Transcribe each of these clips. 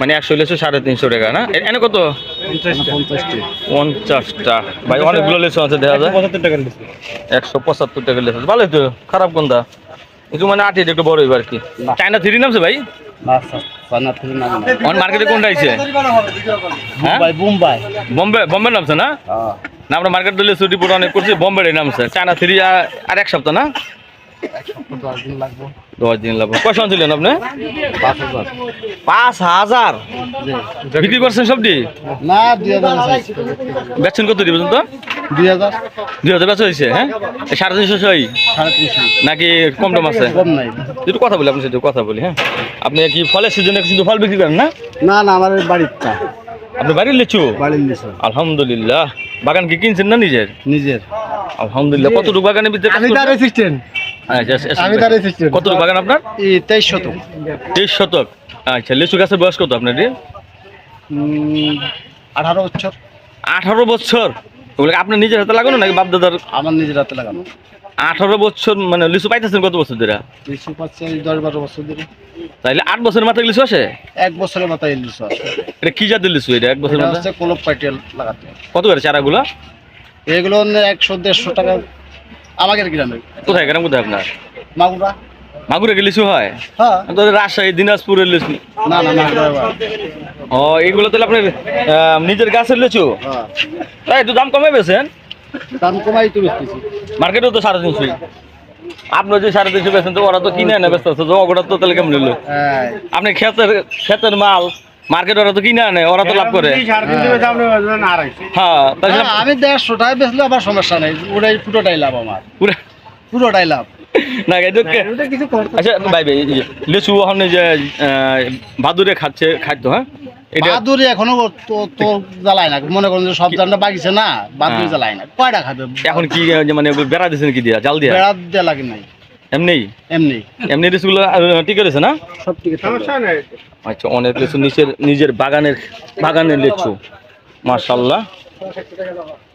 মানে একশো লিচু সাড়ে তিনশো টাকা না? এনে কত? পঞ্চাশটা। ভাই অনেকগুলো লিচু আছে দেখা যায়। একশো পঁচাত্তর টাকা লিচু ভালোই তো খারাপ কোনটা? একটু মানে আটি একটু বড় হইব আর কি। চায়না থ্রি নামছে ভাই? আমার মার্কেটে কোনটা আইছে? বোম্বাই বম্বে বম্বে নামছে না? না আমরা মার্কেট দিলে ছুটি পুরো অনেক করছি বম্বে নামছে। চায়না থ্রি আর এক সপ্তাহ না? দশ দিন লাগবে। ছিলেন আপনি? পাঁচ হাজার। বিক্রি করছেন সবটি? না বেচছেন কত দিবেন তো? দুই হাজার। দুই হাজার বেচা হয়েছে হ্যাঁ? সাড়ে তিনশো ছয়? নাকি কম টম আছে? একটু কথা বলি আপনার সাথে কথা বলি হ্যাঁ? আপনি কি ফলের সিজনে শুধু ফল বিক্রি করেন না? না না আমার আপনি বাড়ির লিচু? বাড়ির লিচু। আলহামদুলিল্লাহ। বাগান কি কিনছেন না নিজের? নিজের। আলহামদুলিল্লাহ কতটুকু বাগানের ভিতরে আচ্ছা, কতটুকু বাগান আপনার? তেইশ শত তেইশ শতক। আচ্ছা লিচু গাছের বয়স কত আপনার আঠারো বছর। আঠারো বছর। ওগুলো আপনার নিজের হাতে লাগানো নাকি বাপ দাদার আমার নিজের হাতে লাগানো। আঠারো বছর মানে লিচু পাইতেছেন কত বছর ধরে? লিচু পাচ্ছে দশ বারো বছর ধরে। তাইলে আট বছরের মাথায় লিচু আসে? এক বছরের মাথায় লিচু আছে এটা কি জাতের লিচু এটা? এক বছরের মাথায়? কোলপ পাইটেল লাগাতে। কত করে চারাগুলো? এগুলো একশো দেড়শো টাকা আমাদের গ্রামে কোথায়? গ্রাম কোথায় আপনার? মাগুরা। মাগুরে কি লিচু হয়? হ্যাঁ। রাজশাহী দিনাজপুরের লিচু। না না ও এইগুলো তাহলে আপনার নিজের গাছের লিচু? হ্যাঁ। তাই একটু দাম কমে পেয়েছেন দাম কমাই তো বেচতেছি। মার্কেটেও তো সাড়ে তিনশো আপনার যে সাড়ে তিনশো বেছেন তো ওরা তো কিনে আনে ব্যস্ত আছে ওটা তো তাহলে কেমন নিল হ্যাঁ। আপনি ক্ষেতের ক্ষেতের মাল মার্কেট ওরা তো কিনে আনে ওরা তো লাভ করে। হ্যাঁ। আমি দেড়শো টাকা বেচলে আবার সমস্যা নেই ওটাই পুরোটাই লাভ আমার। পুরোটাই লাভ। না আচ্ছা ভাই ভাই যে লিচু ওখানে যে আহ, ভাদুরে খাচ্ছে খাদ্য হ্যাঁ? বাহাদুরি এখনও তো তো জ্বালায় না মনে করেন যে সব ধানটা বাগিছে না বাহাদুরি হ্যাঁ। জ্বালায় না কয়টা খাবে? এখন কি মানে বেড়া দিয়েছেন কি দিয়া জাল দিয়া? বেড়া দেওয়া লাগে নাই। এমনি? এমনি। এমনি লিচুগুলো ঠিক আছে না? সব ঠিক সমস্যা নেই। আচ্ছা অনেক লিচু নিজের নিজের বাগানের লিচু।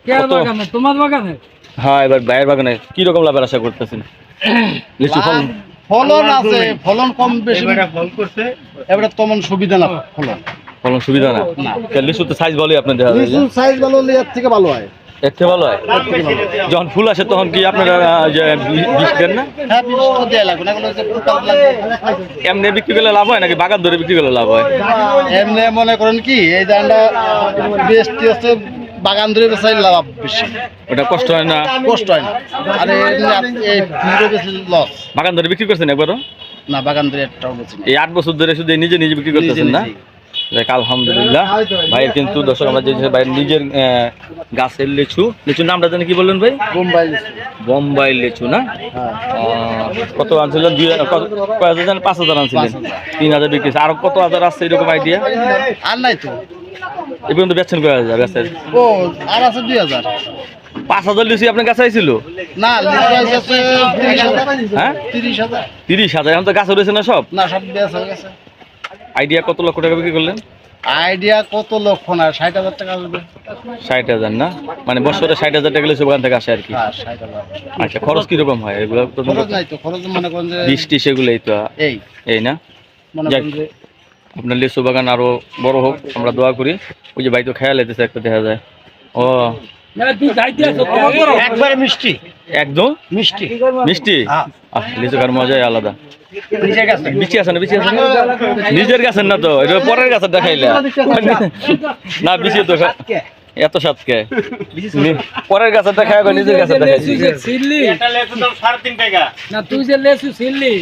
কত- তোমার বাগানে? হ্যাঁ এবার বাইরের বাগানে। কি রকম লাভের আশা করতেছেন? লিচু ফল? ফলন আছে ফলন কম বেশি। ফল করছে। এবারে তেমন সুবিধা না ফলন। ফলন সুবিধা না? লিচু তো সাইজ ভালোই আপনার দেখা যায় সাইজ ভালো হলে এর থেকে ভালো হয়। থেকে ভালো হয়? যখন ফুল আসে তখন কি আপনারা বিষ দেন না? হ্যাঁ এমনি বিক্রি করলে লাভ হয় নাকি? বাগান ধরে বিক্রি করলে লাভ হয়? এমনি মনে করেন কি এই ধানটা বেশি হচ্ছে বাগান ধরে বেচাই লাভ বেশি। ওটা কষ্ট হয় না? কষ্ট হয় না। আর এই লস বাগান ধরে বিক্রি করছেন একবারও? না বাগান ধরে একটাও এই আট বছর ধরে শুধু নিজে নিজে বিক্রি করতেছেন না? দেখ আলহামদুলিল্লাহ। ভাইয়ের কিন্তু দর্শক আমরা যে ভাইয়ের নিজের গাছের লিচু লিচুর নামটা জানি কি বললেন ভাই? বোম্বাই বোম্বাই লিচু না? হ্যাঁ। কত আনছিলেন? দুই কয় হাজার জানেন? পাঁচ হাজার আনছিলেন। তিন হাজার বিক্রি আর কত হাজার আসছে এরকম আইডিয়া আর নাই তো। এ পর্যন্ত বেচছেন কয় হাজার? গাছের ও আর আছে দুই হাজার। পাঁচ হাজার লিচু আপনার কাছে আইছিল? না তিরিশ হাজার। হ্যাঁ? তিরিশ হাজার। এখন তো গাছে রয়েছে না সব? না সব হয়ে গেছে। আইডিয়া কত লক্ষ টাকা বিক্রি করলেন? আইডিয়া কত লক্ষ না ষাট হাজার টাকা আসবে। ষাট হাজার না? মানে বছরে ষাট হাজার টাকা বাগান থেকে আসে আর কি? হ্যাঁ আচ্ছা খরচ কীরকম হয়? এগুলো তো খরচ নাই তো খরচ মনে করেন যে বৃষ্টি সেগুলোই তো। এই। এই না? মনে আপনার লিচু বাগান আরও বড় হোক আমরা দোয়া করি। ওই যে বাড়ি তো খেয়াল এতেছে একটা দেখা যায়। ও একবারে মিষ্টি। একদম মিষ্টি। মিষ্টি। আহ, লিচু মজাই আলাদা। বিচি আছে না বিচি আছে নিজের গাছের না তো এটা পরের গাছের দেখাইলে। না বিচি তো এত সাতকে। পরের গাছের দেখায় আগে নিজের গাছের ছিললি না তুই যে লেসু ছিললি